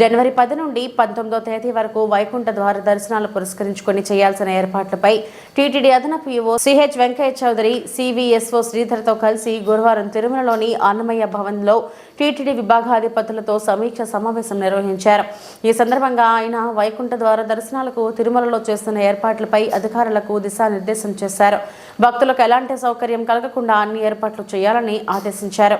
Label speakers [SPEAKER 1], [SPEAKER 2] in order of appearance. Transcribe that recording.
[SPEAKER 1] జనవరి పది నుండి పంతొమ్మిదో తేదీ వరకు వైకుంఠ ద్వార దర్శనాలు పురస్కరించుకొని చేయాల్సిన ఏర్పాట్లపై టీటీడీ అదనపు EO CH Venkaiah Chowdary CVSO శ్రీధర్తో కలిసి గురువారం తిరుమలలోని అన్నమయ్య భవన్లో టీటీడీ విభాగాధిపతులతో సమీక్ష సమావేశం నిర్వహించారు. ఈ సందర్భంగా ఆయన వైకుంఠ ద్వార దర్శనాలకు తిరుమలలో చేస్తున్న ఏర్పాట్లపై అధికారులకు దిశానిర్దేశం చేశారు. భక్తులకు ఎలాంటి సౌకర్యం కలగకుండా అన్ని ఏర్పాట్లు చేయాలని ఆదేశించారు.